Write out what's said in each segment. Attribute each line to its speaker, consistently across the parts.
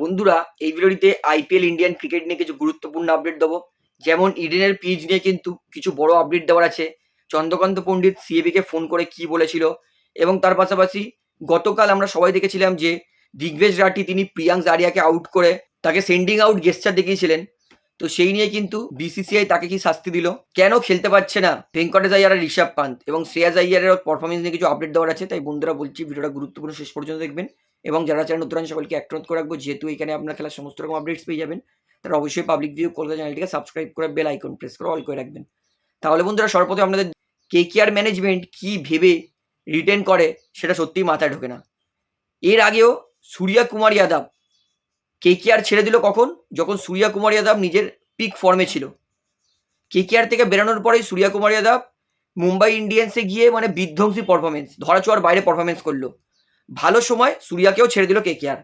Speaker 1: বন্ধুরা, এই ভিডিওটিতে আইপিএল ইন্ডিয়ান ক্রিকেট নিয়ে কিছু গুরুত্বপূর্ণ আপডেট দেবো। যেমন ইডেনের পিচ নিয়ে কিন্তু কিছু বড় আপডেট দেওয়ার আছে। চন্দ্রকান্ত পণ্ডিত সিএবিকে ফোন করে কি বলেছিল? এবং তার পাশাপাশি গতকাল আমরা সবাই দেখেছিলাম যে দিগ্বেশ রাঠি তিনি প্রিয়াঙ্ক জারিয়াকে আউট করে তাকে সেন্ডিং আউট গেস্টার দেখিয়েছিলেন। তো সেই নিয়ে কিন্তু বিসিসিআই তাকে কি শাস্তি দিল? কেন খেলতে পারছে না ভেঙ্কটেশ আইয়ার আর ঋষভ পান্ত এবং শ্রেয়াস আইয়ারের পারফরমেন্স নিয়ে কিছু আপডেট দেওয়ার আছে। তাই বন্ধুরা বলছি, ভিডিওটা গুরুত্বপূর্ণ। শেষ পর্যন্ত দেখবেন। এবং যারা চ্যানেল নতুন সকলকে অ্যাক্ট করে রাখব, যেহেতু এখানে আপনার খেলার সমস্ত রকম আপডেটস পেয়ে যাবেন, তারা অবশ্যই পাবলিক ভিউ কলকাতা চ্যানেলটিকে সাবস্ক্রাইব করে বেল আইকন প্রেস করে অল করে রাখবেন। তাহলে বন্ধুরা, সর্বপ্রথম আপনাদের কে কেয়ার ম্যানেজমেন্ট কি ভেবে রিটেন করে, সেটা সত্যিই মাথায় ঢোকে না। এর আগেও Suryakumar Yadav K K R ছেড়ে দিল কখন? যখন সূর্যা কুমার যাদব নিজের পিক ফর্মে ছিল। কে কেয়ার থেকে বেরোনোর পরেই সূর্যা কুমার যাদব মুম্বাই ইন্ডিয়ান্সে গিয়ে মানে বিধ্বংসী পারফরমেন্স ধরাছোঁয়ার বাইরে পারফরমেন্স করল। ভালো সময় সুরিয়াকেও ছেড়ে দিল কে কেয়ার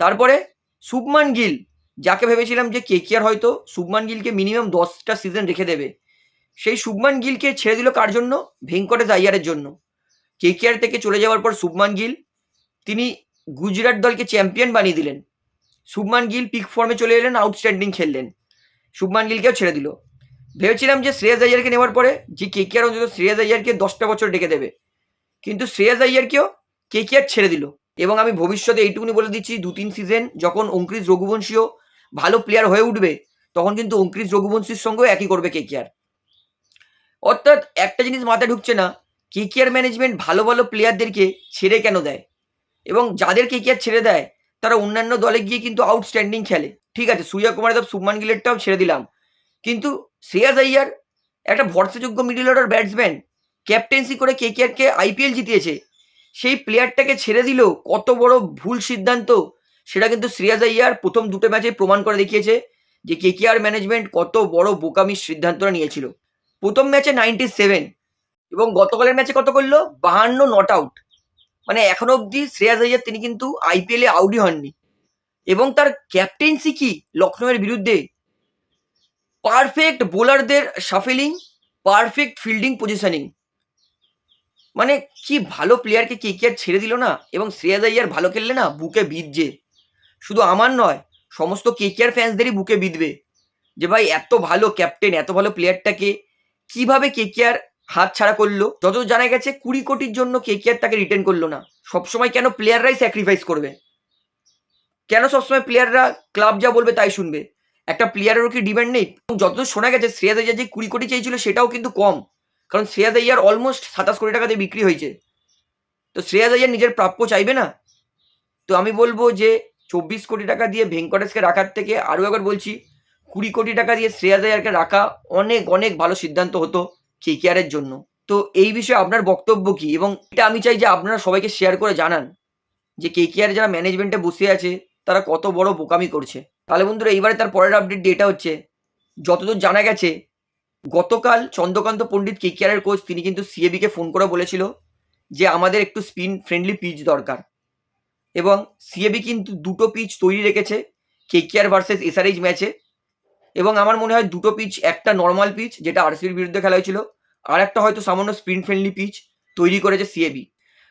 Speaker 1: তারপরে শুভমান গিল, যাকে ভেবেছিলাম যে কে কেয়ার হয়তো শুভমান গিলকে মিনিমাম দশটা সিজন রেখে দেবে। সেই শুভমান গিলকে ছেড়ে দিল কার জন্য? ভেঙ্কটেশ আইয়ারের জন্য। কে কেয়ার থেকে চলে যাওয়ার পর শুভমান গিল, তিনি গুজরাট দলকে চ্যাম্পিয়ন বানিয়ে দিলেন। শুভমান গিল পিক ফর্মে চলে এলেন আউটস্ট্যান্ডিং খেললেন। শুভমান গিলকেও ছেড়ে দিল। ভেবেছিলাম যে শ্রেয়াস আইয়ারকে নেওয়ার পরে যে কে কেয়ার অন্তত শ্রেয়াস আইয়ারকে দশটা বছর ডেকে দেবে। কিন্তু শ্রেয়াস আইয়ারকেও কে কেয়ার ছেড়ে দিল? এবং আমি ভবিষ্যতে এইটুকুনি বলে দিচ্ছি দু তিন সিজন যখন অঙ্কুরিশ রঘুবংশীও ভালো প্লেয়ার হয়ে উঠবে, তখন কিন্তু অঙ্কুরিশ রঘুবংশীর সঙ্গেও একই করবে কে কেয়ার অর্থাৎ একটা জিনিস মাথায় ঢুকছে না, কে কেয়ার ম্যানেজমেন্ট ভালো ভালো প্লেয়ারদেরকে ছেড়ে কেন দেয়? এবং যাদের কে কেয়ার ছেড়ে দেয়, তারা অন্যান্য দলে গিয়ে কিন্তু আউটস্ট্যান্ডিং খেলে। ঠিক আছে, সূর্য কুমার যাদব শুভমান গিলেরটাও ছেড়ে দিলাম। কিন্তু শ্রেয়াস আইয়ার, একটা ভরসাযোগ্য মিডল অর্ডার ব্যাটসম্যান ক্যাপ্টেন্সি করে কে কেয়ারকে আইপিএল জিতিয়েছে সেই প্লেয়ারটাকে ছেড়ে দিল, কত বড় ভুল সিদ্ধান্ত। সেটা কিন্তু শ্রেয়াস আইয়ার প্রথম দুটো ম্যাচে প্রমাণ করে দেখিয়েছে যে কে কেয়ার ম্যানেজমেন্ট কত বড় বোকামির সিদ্ধান্তটা নিয়েছিল। প্রথম ম্যাচে নাইনটি সেভেন এবং গতকালের ম্যাচে কত করল? বাহান্ন নট আউট মানে এখনও অবধি শ্রেয়াস আইয়ার তিনি কিন্তু আইপিএলে আউটই হননি। এবং তার ক্যাপ্টেন্সি কি? লখনৌয়ের বিরুদ্ধে। পারফেক্ট বোলারদের সাফেলিং পারফেক্ট ফিল্ডিং পজিশনিং মানে কি ভালো প্লেয়ারকে কে কে আর ছেড়ে দিল না? এবং শ্রেয়াস আইয়ার ভালো খেললে না বুকে বিঁধছে শুধু আমার নয়, সমস্ত কে কে আর ফ্যান্সদেরই বুকে বিঁধবে যে ভাই এত ভালো ক্যাপ্টেন এত ভালো প্লেয়ারটাকে কীভাবে কে কে আর হাত ছাড়া করল? যত জানা গেছে, কুড়ি কোটির জন্য কে কে আর তাকে রিটার্ন করল না। সবসময় কেন প্লেয়াররাই স্যাক্রিফাইস করবে? কেন সবসময় প্লেয়াররা ক্লাব যা বলবে তাই শুনবে? একটা প্লেয়ারেরও কি ডিমান্ড নেই? যতদূর শোনা গেছে আইয়ার যে কুড়ি কোটি চেয়েছিল, সেটাও কিন্তু কম। কারণ শ্রেয়াস আইয়ার অলমোস্ট সাতাশ কোটি টাকাতে বিক্রি হয়েছে। তো শ্রেয়াস আইয়ার নিজের প্রাপ্য চাইবে না? তো আমি বলব যে চব্বিশ কোটি টাকা দিয়ে ভেঙ্কটেশকে রাখার থেকে আরও একবার বলছি, কুড়ি কোটি টাকা দিয়ে শ্রেয়াস আইয়ারকে রাখা অনেক অনেক ভালো সিদ্ধান্ত হতো কেকেআরের জন্য। তো এই বিষয়ে আপনার বক্তব্য কি? এবং এটা আমি চাই যে আপনারা সবাইকে শেয়ার করে জানান যে কেকেআর যারা ম্যানেজমেন্টে বসে আছে, তারা কত বড় বোকামি করছে। তাহলে বন্ধুরা, এইবারে তার পরের আপডেট ডেটা হচ্ছে, যতদূর জানা গেছে গতকাল চন্দ্রকান্ত পণ্ডিত কেকেআরের কোচ তিনি কিন্তু সিএবিকে ফোন করে বলেছিল যে আমাদের একটু স্পিন ফ্রেন্ডলি পিচ দরকার। এবং সিএবি কিন্তু দুটো পিচ তৈরি রেখেছে কেকেআর ভার্সেস এসআরএইচ ম্যাচে এবং আমার মনে হয় দুটো পিচ একটা নর্মাল পিচ যেটা আরসিবির বিরুদ্ধে খেলা হয়েছিল, আর একটা হয়তো সামান্য স্পিন ফ্রেন্ডলি পিচ তৈরি করেছে সিএবি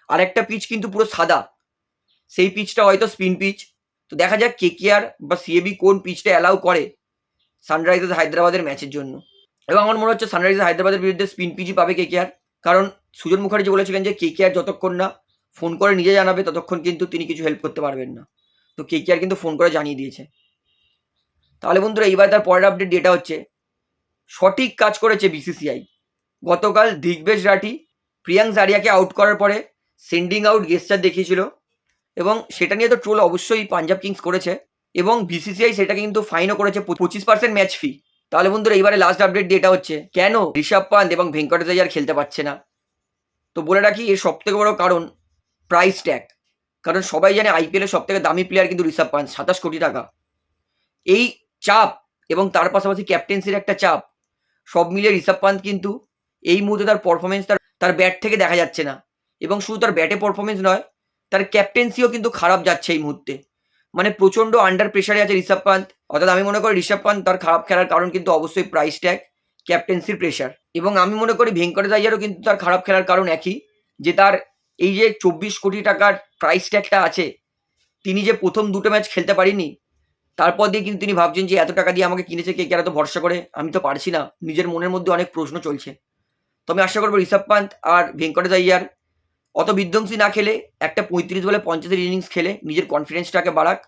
Speaker 1: আর একটা পিচ কিন্তু পুরো সাদা, সেই পিচটা হয়তো স্পিন পিচ তো দেখা যাক কেকেআর বা সিএবি কোন পিচটা অ্যালাউ করে সানরাইজার্স হায়দ্রাবাদের ম্যাচের জন্য। এবং আমার মনে হচ্ছে সানরাইজার্স হায়দ্রাবাদের বিরুদ্ধে স্পিন পিচই পাবে কেকেআর কারণ সুজন মুখার্জি বলেছিলেন যে কেকেআর যতক্ষণ না ফোন করে নিজে জানাবে, ততক্ষণ কিন্তু তিনি কিছু হেল্প করতে পারবেন না। তো কেকেআর কিন্তু ফোন করে জানিয়ে দিয়েছে। তাহলে বন্ধুরা, এইবার তার পরের আপডেট ডেটা হচ্ছে, সঠিক কাজ করেছে বিসিসিআই গতকাল দিগ্বেশ রাঠি প্রিয়াঙ্ক জারিয়াকে আউট করার পরে সেন্ডিং আউট গেস্টার দেখিয়েছিল এবং সেটা নিয়ে তো ট্রোল অবশ্যই পাঞ্জাব কিংস করেছে এবং বিসিসিআই সেটাকে কিন্তু ফাইনও করেছে পঁচিশ পার্সেন্ট ম্যাচ ফি তাহলে বন্ধুরা এবারে লাস্ট আপডেট ডেটা হচ্ছে। কেন ঋষভ পান্ত এবং ভেঙ্কটেশ খেলতে পারছে না? তো বলে রাখি, এর সব থেকে বড় কারণ প্রাইস ট্যাগ কারণ সবাই জানে আইপিএলের সব থেকে দামি প্লেয়ার কিন্তু ঋষভ পান্ত সাতাশ কোটি টাকা। এই চাপ এবং তার পাশাপাশি ক্যাপ্টেন্সির একটা চাপ, সব মিলিয়ে ঋষভ পান্ত কিন্তু এই মুহূর্তে তার পারফরমেন্স তার তার ব্যাট থেকে দেখা যাচ্ছে না। এবং শুধু তার ব্যাটে পারফরমেন্স নয়, তার ক্যাপ্টেন্সিও কিন্তু খারাপ যাচ্ছে এই মুহূর্তে। মানে প্রচণ্ড আন্ডার প্রেশারে আছে ঋষভ পান্ত। অর্থাৎ আমি মনে করি ঋষভ পান্ত তার খারাপ খেলার কারণ কিন্তু অবশ্যই প্রাইস ট্যাগ ক্যাপ্টেন্সির প্রেশার এবং আমি মনে করি ভেঙ্কটেশ আইয়ারও কিন্তু তার খারাপ খেলার কারণ একই, যে তার এই যে চব্বিশ কোটি টাকার প্রাইস ট্যাগটা আছে, তিনি যে প্রথম দুটো ম্যাচ খেলতে পারিনি, তারপর দিয়ে কিন্তু তিনি ভাবছেন যে এত টাকা দিয়ে আমাকে কিনেছে কে কে এত ভরসা করে আমি তো পারছি না। নিজের মনের মধ্যে অনেক প্রশ্ন চলছে। তো আমি আশা করব ঋষভ পান্ত আর ভেঙ্কটেশ আইয়ার অত বিধ্বংসী না খেলে, একটা পঁয়ত্রিশ বলে পঞ্চাশের ইনিংস খেলে নিজের কনফিডেন্সটাকে বাড়াক,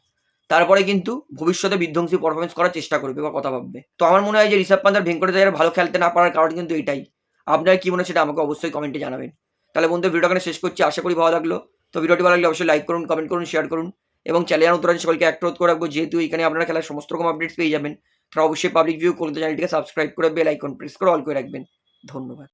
Speaker 1: তারপরে কিন্তু ভবিষ্যতে বিধ্বংসী পারফরমেন্স করার চেষ্টা করবে বা কথা ভাববে। তো আমার মনে হয় যে ঋষভ পান্ত আর আইয়ার ভালো খেলতে না পারার কারণ কিন্তু এটাই। আপনার কি মনে হয় সেটা আমাকে অবশ্যই কমেন্টে জানাবেন। তাহলে বন্ধু ভিডিওটা শেষ করছি, আশা করি ভালো লাগল। তো ভিডিওটি ভালো লাগলে অবশ্যই লাইক করুন কমেন্ট করুন শেয়ার করুন। এবং চ্যানেল নতুন আছে, সকলকে একটা করে রাখব, যেহেতু এখানে আপনারা খেলার সমস্ত রকম আপডেটস পেয়ে যাবেন, তারা অবশ্যই পাবলিক ভিউ করতে চ্যানেলটিকে সাবস্ক্রাইব করে বেল আইকন প্রেস করে অল করে রাখবেন। ধন্যবাদ।